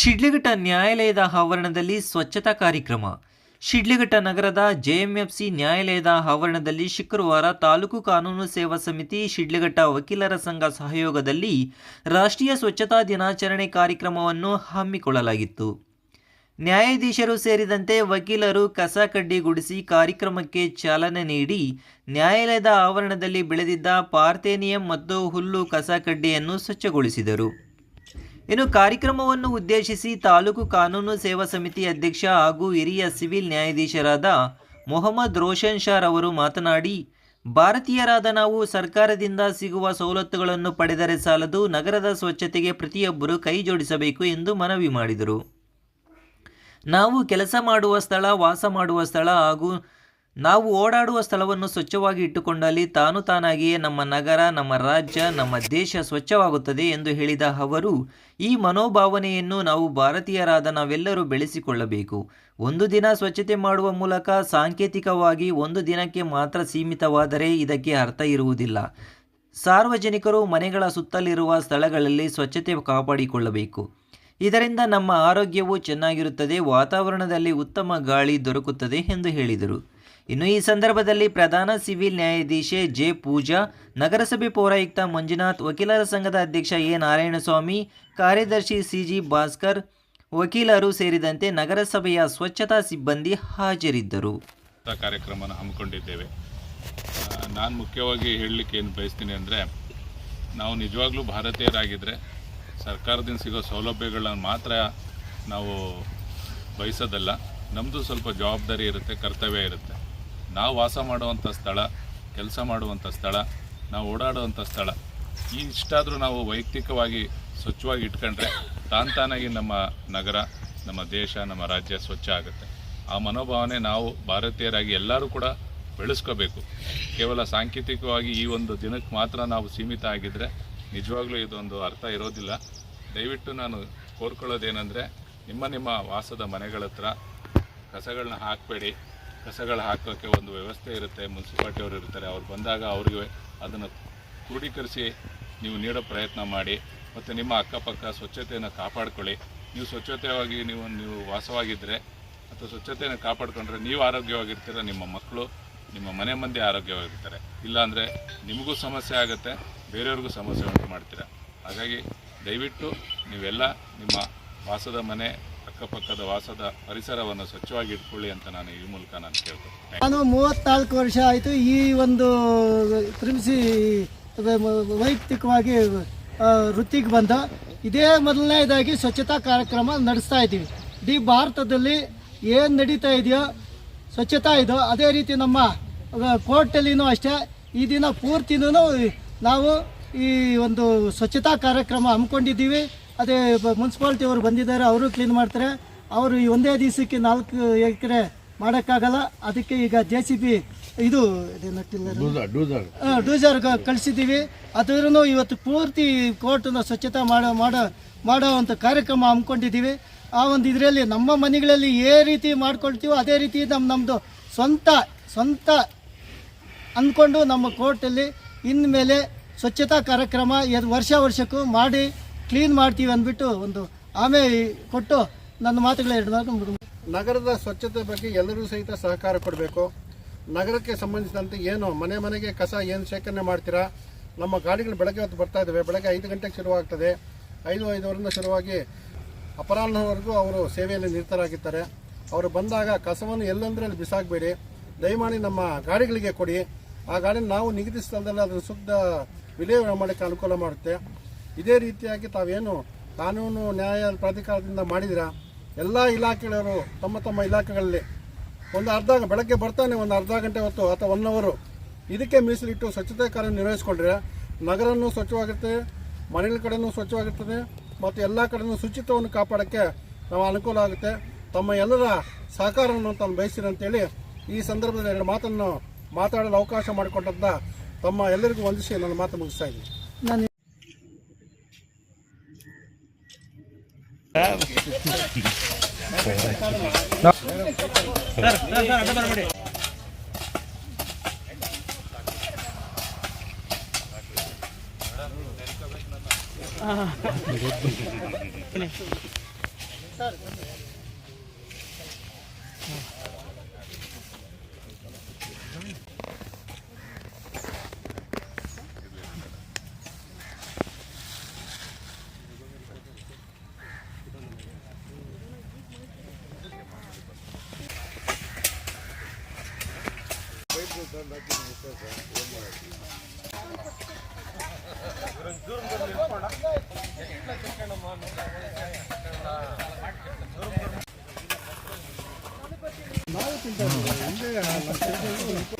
ಶಿಡ್ಲಘಟ್ಟ ನ್ಯಾಯಾಲಯದ ಆವರಣದಲ್ಲಿ ಸ್ವಚ್ಛತಾ ಕಾರ್ಯಕ್ರಮ. ಶಿಡ್ಲಘಟ್ಟ ನಗರದ ಜೆಎಂಎಫ್ಸಿ ನ್ಯಾಯಾಲಯದ ಆವರಣದಲ್ಲಿ ಶುಕ್ರವಾರ ತಾಲೂಕು ಕಾನೂನು ಸೇವಾ ಸಮಿತಿ ಶಿಡ್ಲಘಟ್ಟ ವಕೀಲರ ಸಂಘ ಸಹಯೋಗದಲ್ಲಿ ರಾಷ್ಟ್ರೀಯ ಸ್ವಚ್ಛತಾ ದಿನಾಚರಣೆ ಕಾರ್ಯಕ್ರಮವನ್ನು ಹಮ್ಮಿಕೊಳ್ಳಲಾಗಿತ್ತು. ನ್ಯಾಯಾಧೀಶರು ಸೇರಿದಂತೆ ವಕೀಲರು ಕಸ ಕಡ್ಡಿ ಗುಡಿಸಿ ಕಾರ್ಯಕ್ರಮಕ್ಕೆ ಚಾಲನೆ ನೀಡಿ ನ್ಯಾಯಾಲಯದ ಆವರಣದಲ್ಲಿ ಬೆಳೆದಿದ್ದ ಪಾರ್ಥೇನಿಯಂ ಮತ್ತು ಹುಲ್ಲು ಕಸ ಕಡ್ಡಿಯನ್ನು ಸ್ವಚ್ಛಗೊಳಿಸಿದರು. ಇನ್ನು ಕಾರ್ಯಕ್ರಮವನ್ನು ಉದ್ದೇಶಿಸಿ ತಾಲೂಕು ಕಾನೂನು ಸೇವಾ ಸಮಿತಿ ಅಧ್ಯಕ್ಷ ಹಾಗೂ ಹಿರಿಯ ಸಿವಿಲ್ ನ್ಯಾಯಾಧೀಶರಾದ ಮೊಹಮ್ಮದ್ ರೋಷನ್ ಶಾರ್ ಅವರು ಮಾತನಾಡಿ, ಭಾರತೀಯರಾದ ನಾವು ಸರ್ಕಾರದಿಂದ ಸಿಗುವ ಸವಲತ್ತುಗಳನ್ನು ಪಡೆದರೆ ಸಾಲದು ನಗರದ ಸ್ವಚ್ಛತೆಗೆ ಪ್ರತಿಯೊಬ್ಬರು ಕೈ ಜೋಡಿಸಬೇಕು ಎಂದು ಮನವಿ ಮಾಡಿದರು. ನಾವು ಕೆಲಸ ಮಾಡುವ ಸ್ಥಳ, ವಾಸ ಮಾಡುವ ಸ್ಥಳ ಹಾಗೂ ನಾವು ಓಡಾಡುವ ಸ್ಥಳವನ್ನು ಸ್ವಚ್ಛವಾಗಿ ಇಟ್ಟುಕೊಂಡಲ್ಲಿ ತಾನು ತಾನಾಗಿಯೇ ನಮ್ಮ ನಗರ, ನಮ್ಮ ರಾಜ್ಯ, ನಮ್ಮ ದೇಶ ಸ್ವಚ್ಛವಾಗುತ್ತದೆ ಎಂದು ಹೇಳಿದ ಅವರು, ಈ ಮನೋಭಾವನೆಯನ್ನು ನಾವು ಭಾರತೀಯರಾದ ನಾವೆಲ್ಲರೂ ಬೆಳೆಸಿಕೊಳ್ಳಬೇಕು. ಒಂದು ದಿನ ಸ್ವಚ್ಛತೆ ಮಾಡುವ ಮೂಲಕ ಸಾಂಕೇತಿಕವಾಗಿ ಒಂದು ದಿನಕ್ಕೆ ಮಾತ್ರ ಸೀಮಿತವಾದರೆ ಇದಕ್ಕೆ ಅರ್ಥ ಇರುವುದಿಲ್ಲ. ಸಾರ್ವಜನಿಕರು ಮನೆಗಳ ಸುತ್ತಲಿರುವ ಸ್ಥಳಗಳಲ್ಲಿ ಸ್ವಚ್ಛತೆ ಕಾಪಾಡಿಕೊಳ್ಳಬೇಕು. ಇದರಿಂದ ನಮ್ಮ ಆರೋಗ್ಯವು ಚೆನ್ನಾಗಿರುತ್ತದೆ, ವಾತಾವರಣದಲ್ಲಿ ಉತ್ತಮ ಗಾಳಿ ದೊರಕುತ್ತದೆ ಎಂದು ಹೇಳಿದರು. ಇನ್ನು ಈ ಸಂದರ್ಭದಲ್ಲಿ ಪ್ರಧಾನ ಸಿವಿಲ್ ನ್ಯಾಯಾಧೀಶೆ ಜೆ ಪೂಜಾ, ನಗರಸಭೆ ಪೌರಾಯುಕ್ತ ಮಂಜುನಾಥ್, ವಕೀಲರ ಸಂಘದ ಅಧ್ಯಕ್ಷ ಎ ನಾರಾಯಣಸ್ವಾಮಿ, ಕಾರ್ಯದರ್ಶಿ ಸಿಜಿ ಭಾಸ್ಕರ್, ವಕೀಲರು ಸೇರಿದಂತೆ ನಗರಸಭೆಯ ಸ್ವಚ್ಛತಾ ಸಿಬ್ಬಂದಿ ಹಾಜರಿದ್ದರು. ಕಾರ್ಯಕ್ರಮವನ್ನು ಹಮ್ಮಿಕೊಂಡಿದ್ದೇವೆ. ನಾನು ಮುಖ್ಯವಾಗಿ ಹೇಳಲಿಕ್ಕೆ ಏನು ಬಯಸ್ತೀನಿ ಅಂದರೆ, ನಾವು ನಿಜವಾಗ್ಲೂ ಭಾರತೀಯರಾಗಿದ್ದರೆ ಸರ್ಕಾರದಿಂದ ಸಿಗೋ ಸೌಲಭ್ಯಗಳನ್ನು ಮಾತ್ರ ನಾವು ಬಯಸೋದಲ್ಲ. ನಮ್ಮದು ಸ್ವಲ್ಪ ಜವಾಬ್ದಾರಿ ಇರುತ್ತೆ, ಕರ್ತವ್ಯ ಇರುತ್ತೆ. ನಾವು ವಾಸ ಮಾಡುವಂಥ ಸ್ಥಳ, ಕೆಲಸ ಮಾಡುವಂಥ ಸ್ಥಳ, ನಾವು ಓಡಾಡುವಂಥ ಸ್ಥಳ ಈ ಇಷ್ಟಾದರೂ ನಾವು ವೈಯಕ್ತಿಕವಾಗಿ ಸ್ವಚ್ಛವಾಗಿ ಇಟ್ಕೊಂಡ್ರೆ ತಾನ್ ನಮ್ಮ ನಗರ, ನಮ್ಮ ದೇಶ, ನಮ್ಮ ರಾಜ್ಯ ಸ್ವಚ್ಛ ಆಗುತ್ತೆ. ಆ ಮನೋಭಾವನೆ ನಾವು ಭಾರತೀಯರಾಗಿ ಎಲ್ಲರೂ ಕೂಡ ಬೆಳೆಸ್ಕೋಬೇಕು. ಕೇವಲ ಸಾಂಕೇತಿಕವಾಗಿ ಈ ಒಂದು ದಿನಕ್ಕೆ ಮಾತ್ರ ನಾವು ಸೀಮಿತ ಆಗಿದ್ದರೆ ನಿಜವಾಗ್ಲೂ ಇದೊಂದು ಅರ್ಥ ಇರೋದಿಲ್ಲ. ದಯವಿಟ್ಟು ನಾನು ಕೋರ್ಕೊಳ್ಳೋದೇನೆಂದರೆ ನಿಮ್ಮ ನಿಮ್ಮ ವಾಸದ ಮನೆಗಳ ಹತ್ರ ಕಸಗಳನ್ನ ಹಾಕಬೇಡಿ. ಕಸಗಳು ಹಾಕೋಕ್ಕೆ ಒಂದು ವ್ಯವಸ್ಥೆ ಇರುತ್ತೆ ಮುನ್ಸಿಪಾಲ್ಟಿ ಅವರು ಇರ್ತಾರೆ, ಅವ್ರು ಬಂದಾಗ ಅವ್ರಿಗೆ ಅದನ್ನು ಕ್ರೋಢೀಕರಿಸಿ ನೀವು ನೀಡೋ ಪ್ರಯತ್ನ ಮಾಡಿ, ಮತ್ತು ನಿಮ್ಮ ಅಕ್ಕಪಕ್ಕ ಸ್ವಚ್ಛತೆಯನ್ನು ಕಾಪಾಡ್ಕೊಳ್ಳಿ. ನೀವು ಸ್ವಚ್ಛತೆಯಾಗಿ ನೀವು ನೀವು ವಾಸವಾಗಿದ್ದರೆ ಅಥವಾ ಸ್ವಚ್ಛತೆಯನ್ನು ಕಾಪಾಡಿಕೊಂಡ್ರೆ ನೀವು ಆರೋಗ್ಯವಾಗಿರ್ತೀರ, ನಿಮ್ಮ ಮಕ್ಕಳು ನಿಮ್ಮ ಮನೆ ಮಂದಿ ಆರೋಗ್ಯವಾಗಿರ್ತಾರೆ. ಇಲ್ಲಾಂದರೆ ನಿಮಗೂ ಸಮಸ್ಯೆ ಆಗುತ್ತೆ, ಬೇರೆಯವ್ರಿಗೂ ಸಮಸ್ಯೆ ಉಂಟು ಮಾಡ್ತೀರ. ಹಾಗಾಗಿ ದಯವಿಟ್ಟು ನೀವೆಲ್ಲ ನಿಮ್ಮ ವಾಸದ ಮನೆ ಅಕ್ಕಪಕ್ಕದ ವಾಸದ ಪರಿಸರವನ್ನು ಸ್ವಚ್ಛವಾಗಿ ಇಟ್ಕೊಳ್ಳಿ ಅಂತ ನಾನು ಈ ಮೂಲಕ ನಾನು ಕೇಳ್ತೇನೆ. ನಾನು ಮೂವತ್ನಾಲ್ಕು ವರ್ಷ ಆಯಿತು ಈ ಒಂದು ಕ್ರಿಮಿಸಿ ವೈಯಕ್ತಿಕವಾಗಿ ವೃತ್ತಿಗೆ ಬಂದ. ಇದೇ ಮೊದಲನೇದಾಗಿ ಸ್ವಚ್ಛತಾ ಕಾರ್ಯಕ್ರಮ ನಡೆಸ್ತಾ ಇದ್ದೀವಿ. ಇಡೀ ಭಾರತದಲ್ಲಿ ಏನು ನಡೀತಾ ಇದೆಯೋ, ಸ್ವಚ್ಛತಾ ಇದೋ. ಅದೇ ರೀತಿ ನಮ್ಮ ಕೋರ್ಟಲ್ಲಿನೂ ಅಷ್ಟೇ. ಈ ದಿನ ಪೂರ್ತಿನೂ ನಾವು ಈ ಒಂದು ಸ್ವಚ್ಛತಾ ಕಾರ್ಯಕ್ರಮ ಹಮ್ಮಿಕೊಂಡಿದ್ದೀವಿ. ಅದೇ ಮುನ್ಸಿಪಾಲ್ಟಿ ಅವರು ಬಂದಿದ್ದಾರೆ ಅವರು ಕ್ಲೀನ್ ಮಾಡ್ತಾರೆ. ಅವರು ಈ ಒಂದೇ ದಿವಸಕ್ಕೆ ನಾಲ್ಕು ಎಕರೆ ಮಾಡೋಕ್ಕಾಗಲ್ಲ. ಅದಕ್ಕೆ ಈಗ ಜೆ ಸಿ ಬಿ ಇದು ಡೂಸರ್ ಕಳಿಸಿದ್ದೀವಿ. ಅದರೂ ಇವತ್ತು ಪೂರ್ತಿ ಕೋರ್ಟನ್ನ ಸ್ವಚ್ಛತೆ ಮಾಡೋ ಮಾಡೋ ಮಾಡೋವಂಥ ಕಾರ್ಯಕ್ರಮ ಹಮ್ಮಿಕೊಂಡಿದ್ದೀವಿ. ಆ ಒಂದು ಇದರಲ್ಲಿ ನಮ್ಮ ಮನೆಗಳಲ್ಲಿ ಏ ರೀತಿ ಮಾಡ್ಕೊಳ್ತೀವೋ ಅದೇ ರೀತಿ ನಮ್ಮ ನಮ್ಮದು ಸ್ವಂತ ಸ್ವಂತ ಅಂದ್ಕೊಂಡು ನಮ್ಮ ಕೋರ್ಟಲ್ಲಿ ಇನ್ಮೇಲೆ ಸ್ವಚ್ಛತಾ ಕಾರ್ಯಕ್ರಮ ಎದು ವರ್ಷ ವರ್ಷಕ್ಕೂ ಮಾಡಿ ಕ್ಲೀನ್ ಮಾಡ್ತೀವಿ ಅಂದ್ಬಿಟ್ಟು ಒಂದು ಆಮೆ ಕೊಟ್ಟು ನನ್ನ ಮಾತುಗಳ ಎರಡು ನಗರದ ಸ್ವಚ್ಛತೆ ಬಗ್ಗೆ ಎಲ್ಲರೂ ಸಹಿತ ಸಹಕಾರ ಕೊಡಬೇಕು. ನಗರಕ್ಕೆ ಸಂಬಂಧಿಸಿದಂತೆ ಏನು, ಮನೆ ಮನೆಗೆ ಕಸ ಏನು ಶೇಖರಣೆ ಮಾಡ್ತೀರಾ? ನಮ್ಮ ಗಾಡಿಗಳು ಬೆಳಗ್ಗೆ ಹೊತ್ತು ಬರ್ತಾ ಇದ್ದಾವೆ ಬೆಳಗ್ಗೆ ಐದು ಗಂಟೆಗೆ ಶುರುವಾಗ್ತದೆ. ಐದು, ಐದುವರೆಯಿಂದ ಶುರುವಾಗಿ ಅಪರಾಹ್ನವರೆಗೂ ಅವರು ಸೇವೆಯಲ್ಲಿ ನಿರತರಾಗಿರ್ತಾರೆ ಅವರು ಬಂದಾಗ ಕಸವನ್ನು ಎಲ್ಲಂದ್ರಲ್ಲಿ ಬಿಸಾಕಬೇಡಿ. ದಯಮಾಡಿ ನಮ್ಮ ಗಾಡಿಗಳಿಗೆ ಕೊಡಿ. ಆ ಗಾಡಿನ ನಾವು ನಿಗದಿ ಸ್ಥಳದಲ್ಲಿ ಅದನ್ನು ಶುದ್ಧ ವಿಲೇವಾರಿ ಮಾಡೋಕ್ಕೆ ಅನುಕೂಲ ಮಾಡುತ್ತೆ. ಇದೇ ರೀತಿಯಾಗಿ ತಾವೇನು ಕಾನೂನು, ನ್ಯಾಯ ಪ್ರಾಧಿಕಾರದಿಂದ ಮಾಡಿದಿರಾ ಎಲ್ಲ ಇಲಾಖೆಗಳವರು ತಮ್ಮ ತಮ್ಮ ಇಲಾಖೆಗಳಲ್ಲಿ ಒಂದು ಅರ್ಧ ಬೆಳಗ್ಗೆ ಬರ್ತಾನೆ, ಒಂದು ಅರ್ಧ ಗಂಟೆ ಹೊತ್ತು, ಅಥವಾ ಒನ್ ಅವರು ಇದಕ್ಕೆ ಮೀಸಲಿಟ್ಟು ಸ್ವಚ್ಛತೆ ಕಾರ್ಯ ನಿರ್ವಹಿಸ್ಕೊಂಡ್ರೆ ನಗರನೂ ಸ್ವಚ್ಛವಾಗಿರ್ತದೆ ಮನೆಗಳ ಕಡೆಯೂ ಸ್ವಚ್ಛವಾಗಿರ್ತದೆ, ಮತ್ತು ಎಲ್ಲ ಕಡೆಯೂ ಶುಚಿತ್ವವನ್ನು ಕಾಪಾಡೋಕ್ಕೆ ನಾವು ಅನುಕೂಲ ಆಗುತ್ತೆ. ತಮ್ಮ ಎಲ್ಲರ ಸಹಕಾರವನ್ನು ತಾನು ಬಯಸಿರಿ ಅಂತೇಳಿ ಈ ಸಂದರ್ಭದಲ್ಲಿ ಎರಡು ಮಾತನ್ನು ಮಾತಾಡಲು ಅವಕಾಶ ಮಾಡಿಕೊಟ್ಟಂತ ತಮ್ಮ ಎಲ್ಲರಿಗೂ ವಂದಿಸಿ ನನ್ನ ಮಾತು ಮುಗಿಸ್ತಾ ಇದ್ದೀನಿ. ನಾನು ನಾವು ತಿಂತಾ ಇದ್ದೀವಿ. ಹಿಂದೆ ನಮ್ಮ